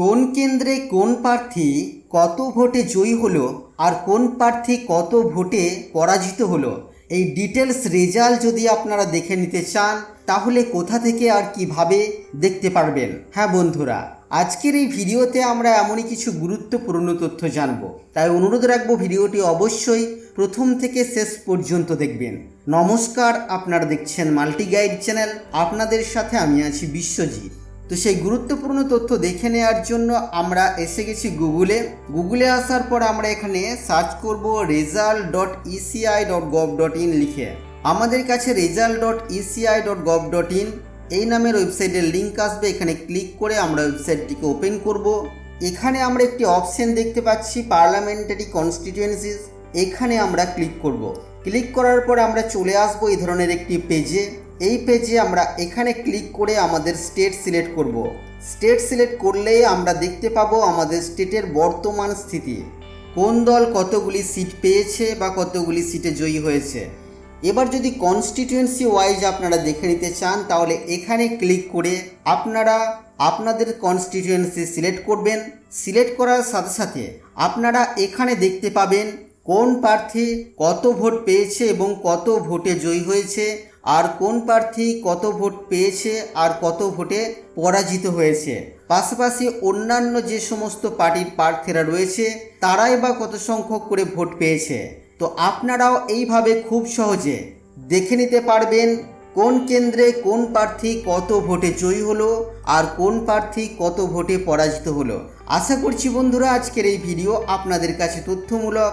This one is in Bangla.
কোন কেন্দ্রে কোন প্রার্থী কত ভোটে জয়ী হলো আর কোন প্রার্থী কত ভোটে পরাজিত হলো? এই ডিটেলস রেজাল্ট যদি আপনারা দেখে নিতে চান, তাহলে কোথা থেকে আর কীভাবে দেখতে পারবেন? হ্যাঁ বন্ধুরা, আজকের এই ভিডিওতে আমরা এমনই কিছু গুরুত্বপূর্ণ তথ্য জানব। তাই অনুরোধ রাখব ভিডিওটি অবশ্যই প্রথম থেকে শেষ পর্যন্ত দেখবেন। নমস্কার, আপনারা দেখছেন মাল্টি গাইড চ্যানেল। আপনাদের সাথে আমি আছি বিশ্বজিৎ। তো সেই গুরুত্বপূর্ণ তথ্য দেখে নেওয়ার জন্য আমরা এসে গেছি গুগলে। গুগলে আসার পর আমরা এখানে সার্চ করব result dot ECI dot gov dot in লিখে। আমাদের কাছে result dot ECI dot gov dot in, এই নামের ওয়েবসাইটের লিঙ্ক আসবে, এখানে ক্লিক করে আমরা ওয়েবসাইটটিকে ওপেন করব। এখানে আমরা একটি অপশন দেখতে পাচ্ছি, পার্লামেন্টারি কনস্টিটিউয়েন্সিস এখানে আমরা ক্লিক করব। ক্লিক করার পর আমরা চলে আসব এই ধরনের একটি পেজে। এই পেজে আমরা এখানে ক্লিক করে আমাদের স্টেট সিলেক্ট করব। স্টেট সিলেক্ট করলেই আমরা দেখতে পাবো আমাদের স্টেটের বর্তমান স্থিতি। কোন দল কতগুলি সিট পেয়েছে বা কতগুলি সিটে জয়ী হয়েছে? এবার যদি কনস্টিটিউয়েন্সি ওয়াইজ আপনারা দেখে নিতে চান, তাহলে এখানে ক্লিক করে আপনারা আপনাদের কনস্টিটিউয়েন্সি সিলেক্ট করবেন। সিলেক্ট করার সাথে সাথে আপনারা এখানে দেখতে পাবেন কোন প্রার্থী কত ভোট পেয়েছে এবং কত ভোটে জয়ী হয়েছে। আর কোন প্রার্থী কত ভোট পেয়েছে আর কত ভোটে পরাজিত হয়েছে? পাশাপাশি অন্যান্য যে সমস্ত পার্টির প্রার্থীরা রয়েছে, তারাই বা কত সংখ্যক করে ভোট পেয়েছে? তো আপনারাও এইভাবে খুব সহজে দেখে নিতে পারবেন কোন কেন্দ্রে কোন প্রার্থী কত ভোটে জয়ী হলো আর কোন প্রার্থী কত ভোটে পরাজিত হলো। আশা করছি বন্ধুরা, আজকের এই ভিডিও আপনাদের কাছে তথ্যমূলক।